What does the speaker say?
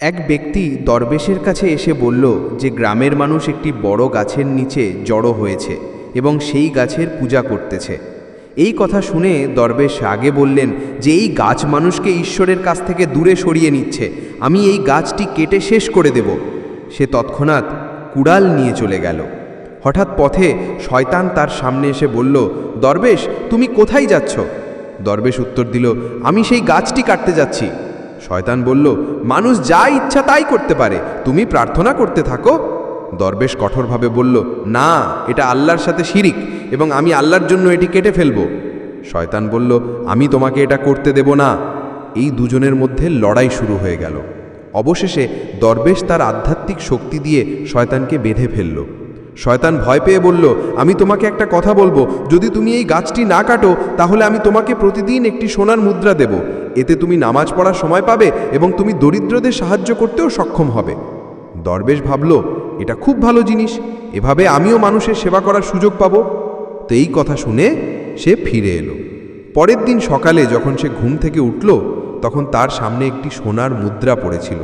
এক ব্যক্তি দরবেশের কাছে এসে বলল যে গ্রামের মানুষ একটি বড় গাছের নিচে জড়ো হয়েছে এবং সেই গাছের পূজা করতেছে। এই কথা শুনে দরবেশ আগে বললেন, যে এই গাছ মানুষকে ঈশ্বরের কাছ থেকে দূরে সরিয়ে নিচ্ছে, আমি এই গাছটি কেটে শেষ করে দেব। সে তৎক্ষণাৎ কুড়াল নিয়ে চলে গেল। হঠাৎ পথে শয়তান তার সামনে এসে বলল, দরবেশ, তুমি কোথায় যাচ্ছ? দরবেশ উত্তর দিল, আমি সেই গাছটি কাটতে যাচ্ছি। শয়তান বলল, মানুষ যা ইচ্ছা তাই করতে পারে, তুমি প্রার্থনা করতে থাকো। দরবেশ কঠোরভাবে বলল, না, এটা আল্লাহর সাথে শিরিক, এবং আমি আল্লাহর জন্য এটি কেটে ফেলব। শয়তান বলল, আমি তোমাকে এটা করতে দেব না। এই দুজনের মধ্যে লড়াই শুরু হয়ে গেল। অবশেষে দরবেশ তার আধ্যাত্মিক শক্তি দিয়ে শয়তানকে বেঁধে ফেলল। শয়তান ভয় পেয়ে বলল, আমি তোমাকে একটা কথা বলব, যদি তুমি এই গাছটি না কাটো, তাহলে আমি তোমাকে প্রতিদিন একটি সোনার মুদ্রা দেব। এতে তুমি নামাজ পড়ার সময় পাবে এবং তুমি দরিদ্রদের সাহায্য করতেও সক্ষম হবে। দরবেশ ভাবল, এটা খুব ভালো জিনিস। এভাবে আমিও মানুষের সেবা করার সুযোগ পাব। তো এই কথা শুনে সে ফিরে এলো। পরের দিন সকালে যখন সে ঘুম থেকে উঠল, তখন তার সামনে একটি সোনার মুদ্রা পড়েছিল।